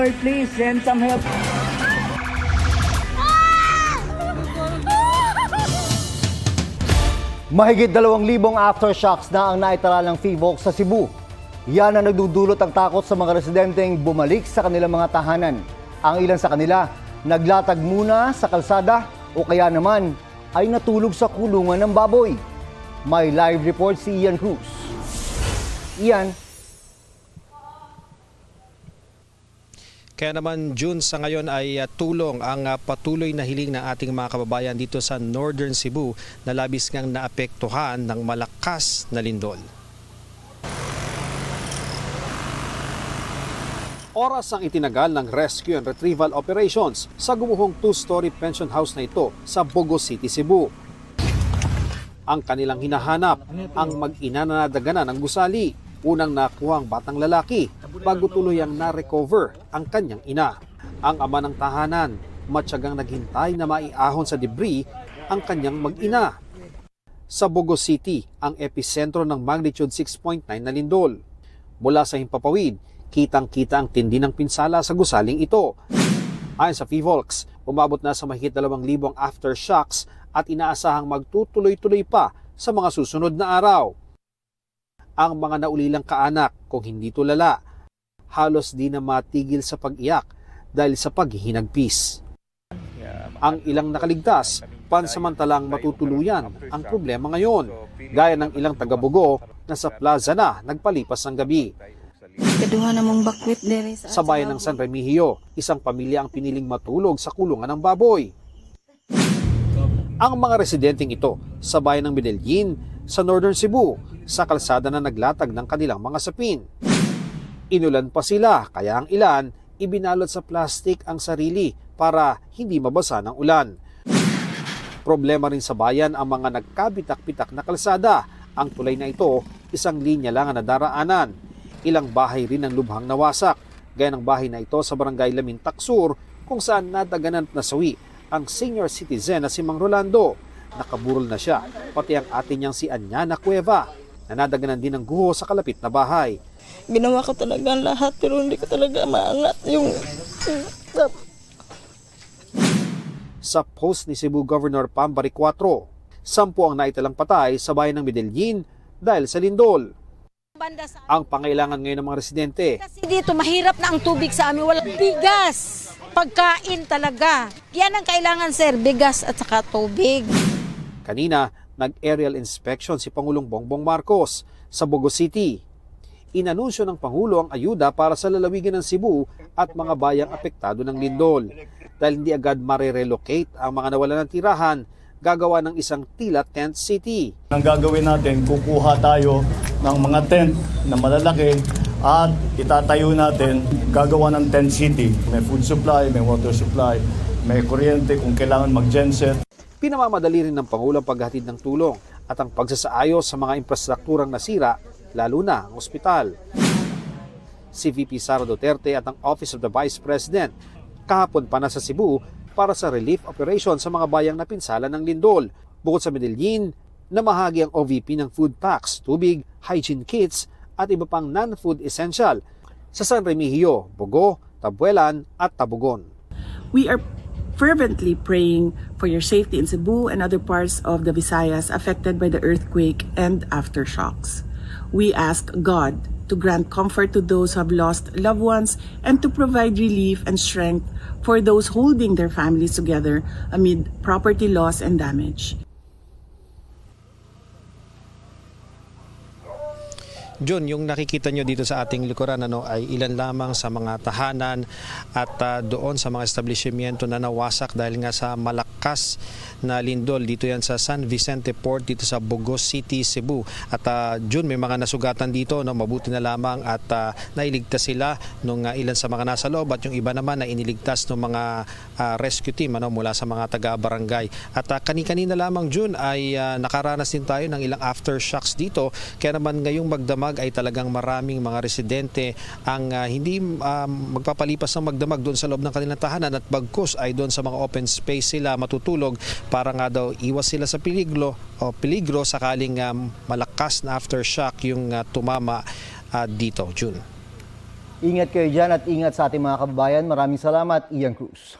Lord, please send some help. Mahigit 2,000 aftershocks na ang naitala ng FIVOX sa Cebu. Yan ang nagdudulot ang takot sa mga residenteng bumalik sa kanilang mga tahanan. Ang ilan sa kanila, naglatag muna sa kalsada o kaya naman ay natulog sa kulungan ng baboy. May live report si Ian Cruz. Ian, Kaya naman June sa ngayon ay uh, tulong ang uh, patuloy na hiling ng ating mga kababayan dito sa Northern Cebu na labis ngang naapektuhan ng malakas na lindol. Oras ang itinagal ng rescue and retrieval operations sa gumuhong two-story pension house na ito sa Bogo City, Cebu. Ang kanilang hinahanap, ang mag-ina na nadaganan ng gusali. Unang nakuha ang batang lalaki bago tuluyang na-recover ang kanyang ina. Ang ama ng tahanan, matyagang naghintay na maiahon sa debris ang kanyang mag-ina. Sa Bogo City, ang episentro ng magnitude 6.9 na lindol. Mula sa himpapawid, kitang-kita ang tindi ng pinsala sa gusaling ito. Ayon sa FIVOLX, umabot na sa mahigit 2,000 aftershocks at inaasahang magtutuloy-tuloy pa sa mga susunod na araw. Ang mga naulilang kaanak, kung hindi tulala, halos di na matigil sa pag-iyak dahil sa paghihinagpis. Ang ilang nakaligtas, pansamantalang matutuluyan ang problema ngayon, gaya ng ilang taga-Bugo na sa plaza na nagpalipas ng gabi. Kaduha namang bakwit dere Sa sa bayan ng San Remigio, isang pamilya ang piniling matulog sa kulungan ng baboy. Ang mga residenteng ito sa bayan ng Medellin, sa Northern Cebu, sa kalsada na naglatag ng kanilang mga sapin. Inulan pa sila kaya ang ilan ibinalot sa plastik ang sarili para hindi mabasa ng ulan. Problema rin sa bayan ang mga nagkabitak-bitak na kalsada. Ang tulay na ito, isang linya lang ang nadaraanan. Ilang bahay rin ang lubhang nawasak, gaya ng bahay na ito sa barangay Lamintak Sur kung saan nadaganan at nasawi ang senior citizen na si Mang Rolando. Nakaburol na siya, pati ang ate niyang si Anyana Cueva na nadaganan din ng guho sa kalapit na bahay. Ginawa ko talaga ang lahat pero hindi ko talaga maangat yung Sa post ni Cebu Governor Pambari 4, sampu ang naitalang patay sa bayan ng Medellin dahil sa lindol. banda sa Ang pangailangan ngayon ng mga residente. Kasi dito mahirap na ang tubig sa amin. Walang bigas. Pagkain talaga. Yan ang kailangan sir. Bigas at saka tubig Kanina, nag-aerial inspection si Pangulong Bongbong Marcos sa Bogo City. Inanunsyo ng Pangulo ang ayuda para sa lalawigan ng Cebu at mga bayang apektado ng lindol. Dahil hindi agad marirelocate ang mga nawalan ng tirahan, gagawa ng isang tila tent city. Ang gagawin natin, kukuha tayo ng mga tent na malalaki at itatayo natin, gagawa ng tent city. May food supply, may water supply, may kuryente kung kailangan mag-genset. Pinamamadali rin ng Pangulo ang paghatid ng tulong at ang pagsasaayos sa mga infrastrukturang nasira, lalo na ang ospital. Si VP Sara Duterte at ang Office of the Vice President kahapon pa na sa Cebu para sa relief operation sa mga bayang napinsala ng lindol. Bukod sa Medellin, namahagi ang OVP ng food packs, tubig, hygiene kits at iba pang non-food essential sa San Remigio, Bogo, Tabuelan at Tabugon. We are fervently praying for your safety in Cebu and other parts of the Visayas affected by the earthquake and aftershocks. We ask God to grant comfort to those who have lost loved ones and to provide relief and strength for those holding their families together amid property loss and damage. Jun, yung nakikita nyo dito sa ating likuran ano, ay ilan lamang sa mga tahanan at ah, doon sa mga establishmento na nawasak dahil nga sa malakas na lindol dito yan sa San Vicente Port dito sa Bogos City, Cebu. At ah, Jun, may mga nasugatan dito, no, mabuti na lamang at ah, nailigtas sila nung ah, ilan sa mga nasa loob at yung iba naman na iniligtas ng mga ah, rescue team ano, mula sa mga taga-barangay. At ah, kani-kanina lamang Jun ay ah, nakaranas din tayo ng ilang aftershocks dito. Kaya naman ngayong magdamag ay talagang maraming mga residente ang ah, hindi um, magpapalipas ng magdamag doon sa loob ng kanilang tahanan at bagkus ay doon sa mga open space sila matutulog para nga daw iwas sila sa peligro o peligro sakaling um, malakas na aftershock yung ah, tumama ah, dito, June. Ingat kayo dyan at ingat sa ating mga kababayan. Maraming salamat, Ian Cruz.